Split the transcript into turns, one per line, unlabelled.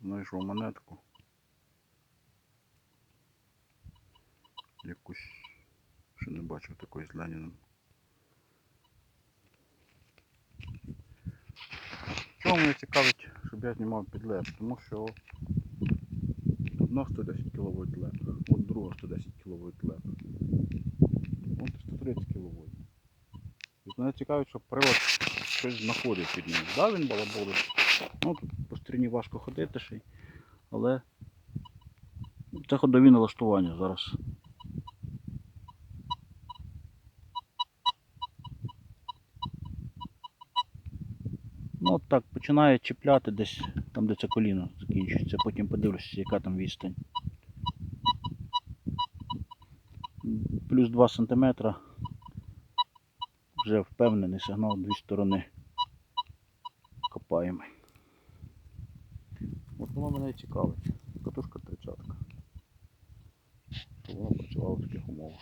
Знайшов монетку. Якусь ще не бачив такої з Леніном. Чому мене цікавить, щоб я знімав підлеп? Тому що одна 110 кВт леп, от друга 110 кВт леп. От 130 кВт. Мене цікавить, щоб привод щось знаходив під ним. Да, він балаболить. Ну, тут важко ходити ще й, але це ходові налаштування зараз. Ну от так, починає чіпляти десь там, де це коліно закінчується, потім подивлюся, яка там відстань. Плюс 2 см. Вже впевнений сигнал дві сторони. Копаємо. Воно мене цікавить. Катушка 30. Щоб воно працювало в таких умовах.